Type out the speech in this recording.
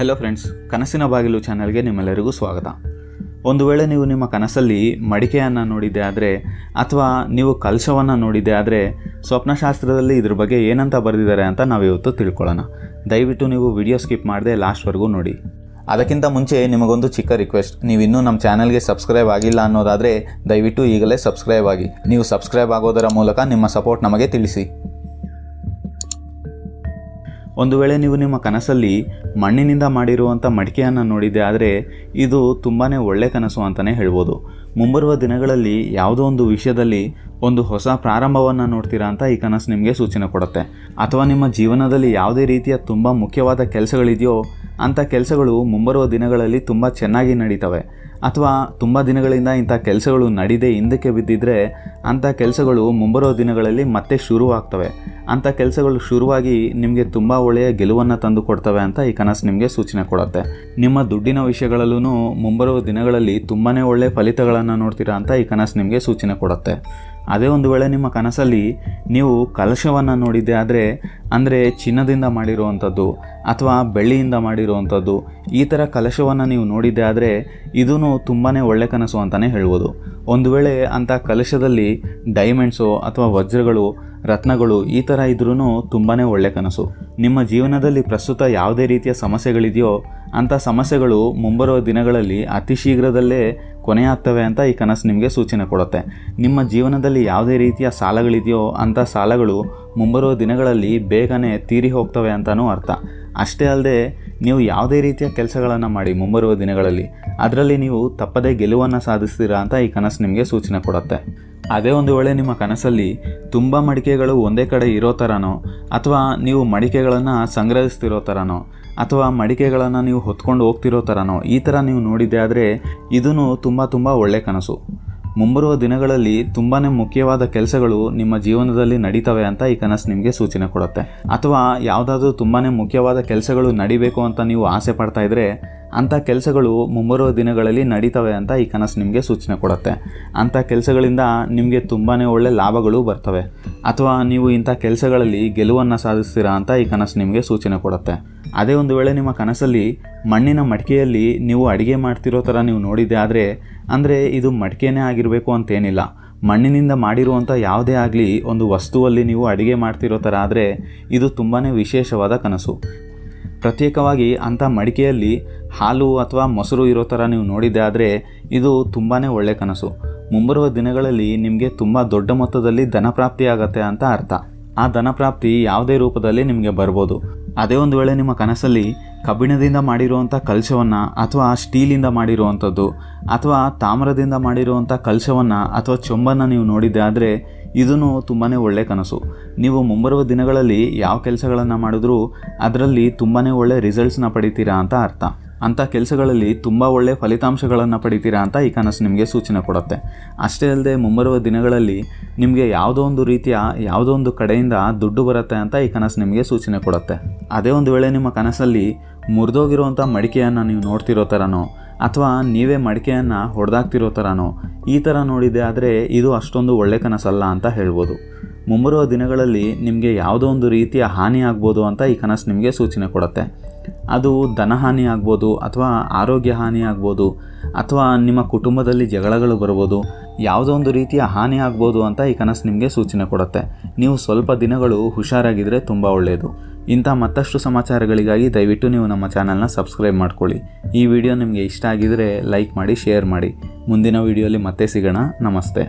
Hello friends ಕನಸಿನ ಬಾಗಿಲು ಚಾನಲ್ಗೆ ನಿಮ್ಮೆಲ್ಲರಿಗೂ ಸ್ವಾಗತ. ಒಂದು ವೇಳೆ ನೀವು ನಿಮ್ಮ ಕನಸಲ್ಲಿ ಮಡಿಕೆಯನ್ನು ನೋಡಿದ್ದೆ ಆದರೆ, ಅಥವಾ ನೀವು ಕಲಶವನ್ನು ನೋಡಿದ್ದೆ ಆದರೆ, ಸ್ವಪ್ನಶಾಸ್ತ್ರದಲ್ಲಿ ಇದ್ರ ಬಗ್ಗೆ ಏನಂತ ಬರೆದಿದ್ದಾರೆ ಅಂತ ನಾವು ಇವತ್ತು ತಿಳ್ಕೊಳ್ಳೋಣ. ದಯವಿಟ್ಟು ನೀವು ವಿಡಿಯೋ ಸ್ಕಿಪ್ ಮಾಡದೆ ಲಾಸ್ಟ್ವರೆಗೂ ನೋಡಿ. ಅದಕ್ಕಿಂತ ಮುಂಚೆ ನಿಮಗೊಂದು ಚಿಕ್ಕ ರಿಕ್ವೆಸ್ಟ್ ನೀವು ಇನ್ನೂ ನಮ್ಮ ಚಾನಲ್ಗೆ ಸಬ್ಸ್ಕ್ರೈಬ್ ಆಗಿಲ್ಲ ಅನ್ನೋದಾದರೆ ದಯವಿಟ್ಟು ಈಗಲೇ ಸಬ್ಸ್ಕ್ರೈಬ್ ಆಗಿ. ನೀವು ಸಬ್ಸ್ಕ್ರೈಬ್ ಆಗೋದರ ಮೂಲಕ ನಿಮ್ಮ ಸಪೋರ್ಟ್ ನಮಗೆ ತಿಳಿಸಿ. ಒಂದು ವೇಳೆ ನೀವು ನಿಮ್ಮ ಕನಸಲ್ಲಿ ಮಣ್ಣಿನಿಂದ ಮಾಡಿರುವಂಥ ಮಡಿಕೆಯನ್ನು ನೋಡಿದ್ದೆ ಆದರೆ ಇದು ತುಂಬಾ ಒಳ್ಳೆ ಕನಸು ಅಂತಲೇ ಹೇಳ್ಬೋದು. ಮುಂಬರುವ ದಿನಗಳಲ್ಲಿ ಯಾವುದೋ ಒಂದು ವಿಷಯದಲ್ಲಿ ಒಂದು ಹೊಸ ಪ್ರಾರಂಭವನ್ನು ನೋಡ್ತೀರಾ ಅಂತ ಈ ಕನಸು ನಿಮಗೆ ಸೂಚನೆ ಕೊಡುತ್ತೆ. ಅಥವಾ ನಿಮ್ಮ ಜೀವನದಲ್ಲಿ ಯಾವುದೇ ರೀತಿಯ ತುಂಬ ಮುಖ್ಯವಾದ ಕೆಲಸಗಳಿದೆಯೋ ಅಂಥ ಕೆಲಸಗಳು ಮುಂಬರುವ ದಿನಗಳಲ್ಲಿ ತುಂಬ ಚೆನ್ನಾಗಿ ನಡೀತವೆ. ಅಥವಾ ತುಂಬ ದಿನಗಳಿಂದ ಇಂಥ ಕೆಲಸಗಳು ನಡೆದೇ, ಹಿಂದಕ್ಕೆ ಬಿದ್ದಿದ್ರೆ ಅಂಥ ಕೆಲಸಗಳು ಮುಂಬರುವ ದಿನಗಳಲ್ಲಿ ಮತ್ತೆ ಶುರುವಾಗ್ತವೆ. ಅಂಥ ಕೆಲಸಗಳು ಶುರುವಾಗಿ ನಿಮಗೆ ತುಂಬ ಒಳ್ಳೆಯ ಗೆಲುವನ್ನು ತಂದು ಕೊಡ್ತವೆ ಅಂತ ಈ ಕನಸು ನಿಮಗೆ ಸೂಚನೆ ಕೊಡುತ್ತೆ. ನಿಮ್ಮ ದುಡ್ಡಿನ ವಿಷಯಗಳಲ್ಲೂ ಮುಂಬರುವ ದಿನಗಳಲ್ಲಿ ತುಂಬಾ ಒಳ್ಳೆಯ ಫಲಿತಗಳನ್ನು ನೋಡ್ತೀರಾ ಅಂತ ಈ ಕನಸು ನಿಮಗೆ ಸೂಚನೆ ಕೊಡುತ್ತೆ. ಅದೇ ಒಂದು ವೇಳೆ ನಿಮ್ಮ ಕನಸಲ್ಲಿ ನೀವು ಕಲಶವನ್ನು ನೋಡಿದ್ದೆ ಆದರೆ, ಅಂದರೆ ಚಿನ್ನದಿಂದ ಮಾಡಿರುವಂಥದ್ದು ಅಥವಾ ಬೆಳ್ಳಿಯಿಂದ ಮಾಡಿರುವಂಥದ್ದು, ಈ ಥರ ಕಲಶವನ್ನು ನೀವು ನೋಡಿದ್ದೆ ಆದರೆ ಇದೂ ತುಂಬಾ ಒಳ್ಳೆ ಕನಸು ಅಂತಲೇ ಹೇಳ್ಬೋದು. ಒಂದು ವೇಳೆ ಅಂಥ ಕಲಶದಲ್ಲಿ ಡೈಮಂಡ್ಸು ಅಥವಾ ವಜ್ರಗಳು ರತ್ನಗಳು ಈ ಥರ ಇದ್ರೂ ತುಂಬಾ ಒಳ್ಳೆ ಕನಸು. ನಿಮ್ಮ ಜೀವನದಲ್ಲಿ ಪ್ರಸ್ತುತ ಯಾವುದೇ ರೀತಿಯ ಸಮಸ್ಯೆಗಳಿದೆಯೋ ಅಂಥ ಸಮಸ್ಯೆಗಳು ಮುಂಬರುವ ದಿನಗಳಲ್ಲಿ ಅತಿ ಶೀಘ್ರದಲ್ಲೇ ಕೊನೆಯಾಗ್ತವೆ ಅಂತ ಈ ಕನಸು ನಿಮಗೆ ಸೂಚನೆ ಕೊಡುತ್ತೆ. ನಿಮ್ಮ ಜೀವನದಲ್ಲಿ ಯಾವುದೇ ರೀತಿಯ ಸಾಲಗಳಿದೆಯೋ ಅಂಥ ಸಾಲಗಳು ಮುಂಬರುವ ದಿನಗಳಲ್ಲಿ ಬೇಗನೆ ತೀರಿ ಹೋಗ್ತವೆ ಅಂತಲೂ ಅರ್ಥ. ಅಷ್ಟೇ ಅಲ್ಲದೆ ನೀವು ಯಾವುದೇ ರೀತಿಯ ಕೆಲಸಗಳನ್ನು ಮಾಡಿ ಮುಂಬರುವ ದಿನಗಳಲ್ಲಿ, ಅದರಲ್ಲಿ ನೀವು ತಪ್ಪದೇ ಗೆಲುವನ್ನು ಸಾಧಿಸ್ತೀರಾ ಅಂತ ಈ ಕನಸು ನಿಮಗೆ ಸೂಚನೆ ಕೊಡುತ್ತೆ. ಅದೇ ಒಂದು ವೇಳೆ ನಿಮ್ಮ ಕನಸಲ್ಲಿ ತುಂಬ ಮಡಿಕೆಗಳು ಒಂದೇ ಕಡೆ ಇರೋ ಥರನೋ ಅಥವಾ ನೀವು ಮಡಿಕೆಗಳನ್ನು ಸಂಗ್ರಹಿಸ್ತಿರೋ ಥರನೋ ಅಥವಾ ಮಡಿಕೆಗಳನ್ನು ನೀವು ಹೊತ್ಕೊಂಡು ಹೋಗ್ತಿರೋ ಥರನೋ ಈ ಥರ ನೀವು ನೋಡಿದ್ದೆ ಆದರೆ ಇದೂ ತುಂಬ ತುಂಬ ಒಳ್ಳೆ ಕನಸು. ಮುಂಬರುವ ದಿನಗಳಲ್ಲಿ ತುಂಬಾ ಮುಖ್ಯವಾದ ಕೆಲಸಗಳು ನಿಮ್ಮ ಜೀವನದಲ್ಲಿ ನಡೀತವೆ ಅಂತ ಈ ಕನಸು ನಿಮಗೆ ಸೂಚನೆ ಕೊಡುತ್ತೆ. ಅಥವಾ ಯಾವುದಾದ್ರೂ ತುಂಬಾ ಮುಖ್ಯವಾದ ಕೆಲಸಗಳು ನಡಿಬೇಕು ಅಂತ ನೀವು ಆಸೆ ಪಡ್ತಾ ಇದ್ದರೆ ಅಂಥ ಕೆಲಸಗಳು ಮುಂಬರುವ ದಿನಗಳಲ್ಲಿ ನಡೀತವೆ ಅಂತ ಈ ಕನಸು ನಿಮಗೆ ಸೂಚನೆ ಕೊಡುತ್ತೆ. ಅಂಥ ಕೆಲಸಗಳಿಂದ ನಿಮಗೆ ತುಂಬಾ ಒಳ್ಳೆ ಲಾಭಗಳು ಬರ್ತವೆ. ಅಥವಾ ನೀವು ಇಂಥ ಕೆಲಸಗಳಲ್ಲಿ ಗೆಲುವನ್ನು ಸಾಧಿಸ್ತೀರಾ ಅಂತ ಈ ಕನಸು ನಿಮಗೆ ಸೂಚನೆ ಕೊಡುತ್ತೆ. ಅದೇ ಒಂದು ವೇಳೆ ನಿಮ್ಮ ಕನಸಲ್ಲಿ ಮಣ್ಣಿನ ಮಡಿಕೆಯಲ್ಲಿ ನೀವು ಅಡುಗೆ ಮಾಡ್ತಿರೋ ಥರ ನೀವು ನೋಡಿದ್ದೆ ಆದರೆ, ಅಂದರೆ ಇದು ಮಡಿಕೆನೇ ಆಗಿರಬೇಕು ಅಂತೇನಿಲ್ಲ. ಮಣ್ಣಿನಿಂದ ಮಾಡಿರುವಂಥ ಯಾವುದೇ ಆಗಲಿ ಒಂದು ವಸ್ತುವಲ್ಲಿ ನೀವು ಅಡುಗೆ ಮಾಡ್ತಿರೋ ಥರ ಆದರೆ, ಇದು ತುಂಬಾ ವಿಶೇಷವಾದ ಕನಸು. ಪ್ರತ್ಯೇಕವಾಗಿ ಅಂಥ ಮಡಿಕೆಯಲ್ಲಿ ಹಾಲು ಅಥವಾ ಮೊಸರು ಇರೋ ಥರ ನೀವು ನೋಡಿದ್ದೆ ಆದರೆ, ಇದು ತುಂಬಾ ಒಳ್ಳೆ ಕನಸು. ಮುಂಬರುವ ದಿನಗಳಲ್ಲಿ ನಿಮಗೆ ತುಂಬ ದೊಡ್ಡ ಮೊತ್ತದಲ್ಲಿ ಧನಪ್ರಾಪ್ತಿ ಆಗತ್ತೆ ಅಂತ ಅರ್ಥ. ಆ ಧನಪ್ರಾಪ್ತಿ ಯಾವುದೇ ರೂಪದಲ್ಲಿ ನಿಮಗೆ ಬರ್ಬೋದು. ಅದೇ ಒಂದು ವೇಳೆ ನಿಮ್ಮ ಕನಸಲ್ಲಿ ಕಬ್ಬಿಣದಿಂದ ಮಾಡಿರುವಂಥ ಕಲಶವನ್ನು ಅಥವಾ ಸ್ಟೀಲಿಂದ ಮಾಡಿರುವಂಥದ್ದು ಅಥವಾ ತಾಮ್ರದಿಂದ ಮಾಡಿರುವಂಥ ಕಲಶವನ್ನು ಅಥವಾ ಚೊಂಬನ್ನು ನೀವು ನೋಡಿದ್ದೆ ಆದರೆ ಇದೂ ತುಂಬಾ ಒಳ್ಳೆಯ ಕನಸು. ನೀವು ಮುಂಬರುವ ದಿನಗಳಲ್ಲಿ ಯಾವ ಕೆಲಸಗಳನ್ನು ಮಾಡಿದ್ರೂ ಅದರಲ್ಲಿ ತುಂಬಾ ಒಳ್ಳೆಯ ರಿಸಲ್ಟ್ಸ್ನ ಪಡಿತೀರಾ ಅಂತ ಅರ್ಥ. ಅಂಥ ಕೆಲಸಗಳಲ್ಲಿ ತುಂಬ ಒಳ್ಳೆಯ ಫಲಿತಾಂಶಗಳನ್ನು ಪಡಿತೀರಾ ಅಂತ ಈ ಕನಸು ನಿಮಗೆ ಸೂಚನೆ ಕೊಡುತ್ತೆ. ಅಷ್ಟೇ ಅಲ್ಲದೆ ಮುಂಬರುವ ದಿನಗಳಲ್ಲಿ ನಿಮಗೆ ಯಾವುದೋ ಒಂದು ರೀತಿಯ, ಯಾವುದೋ ಒಂದು ಕಡೆಯಿಂದ ದುಡ್ಡು ಬರುತ್ತೆ ಅಂತ ಈ ಕನಸು ನಿಮಗೆ ಸೂಚನೆ ಕೊಡುತ್ತೆ. ಅದೇ ಒಂದು ವೇಳೆ ನಿಮ್ಮ ಕನಸಲ್ಲಿ ಮುರಿದೋಗಿರುವಂಥ ಮಡಿಕೆಯನ್ನು ನೀವು ನೋಡ್ತಿರೋ ಥರನೋ ಅಥವಾ ನೀವೇ ಮಡಿಕೆಯನ್ನು ಹೊಡೆದಾಕ್ತಿರೋ ಥರನೋ ಈ ಥರ ನೋಡಿದೆ ಆದರೆ ಇದು ಅಷ್ಟೊಂದು ಒಳ್ಳೆ ಕನಸಲ್ಲ ಅಂತ ಹೇಳ್ಬೋದು. ಮುಂಬರುವ ದಿನಗಳಲ್ಲಿ ನಿಮಗೆ ಯಾವುದೋ ಒಂದು ರೀತಿಯ ಹಾನಿ ಆಗ್ಬೋದು ಅಂತ ಈ ಕನಸು ನಿಮಗೆ ಸೂಚನೆ ಕೊಡುತ್ತೆ. ಅದು ಧನಹಾನಿ ಆಗ್ಬೋದು ಅಥವಾ ಆರೋಗ್ಯ ಹಾನಿ ಆಗ್ಬೋದು ಅಥವಾ ನಿಮ್ಮ ಕುಟುಂಬದಲ್ಲಿ ಜಗಳಗಳು ಬರ್ಬೋದು, ಯಾವುದೋ ಒಂದು ರೀತಿಯ ಹಾನಿ ಆಗ್ಬೋದು ಅಂತ ಈ ಕನಸು ನಿಮಗೆ ಸೂಚನೆ ಕೊಡುತ್ತೆ. ನೀವು ಸ್ವಲ್ಪ ದಿನಗಳು ಹುಷಾರಾಗಿದ್ದರೆ ತುಂಬ ಒಳ್ಳೆಯದು ಇಂಥ ಮತ್ತಷ್ಟು ಸಮಾಚಾರಗಳಿಗಾಗಿ ದಯವಿಟ್ಟು ನೀವು ನಮ್ಮ ಚಾನಲ್ನ ಸಬ್ಸ್ಕ್ರೈಬ್ ಮಾಡ್ಕೊಳ್ಳಿ. ಈ ವಿಡಿಯೋ ನಿಮಗೆ ಇಷ್ಟ ಆಗಿದರೆ ಲೈಕ್ ಮಾಡಿ, ಶೇರ್ ಮಾಡಿ. ಮುಂದಿನ ವಿಡಿಯೋಲಿ ಮತ್ತೆ ಸಿಗೋಣ. ನಮಸ್ತೆ.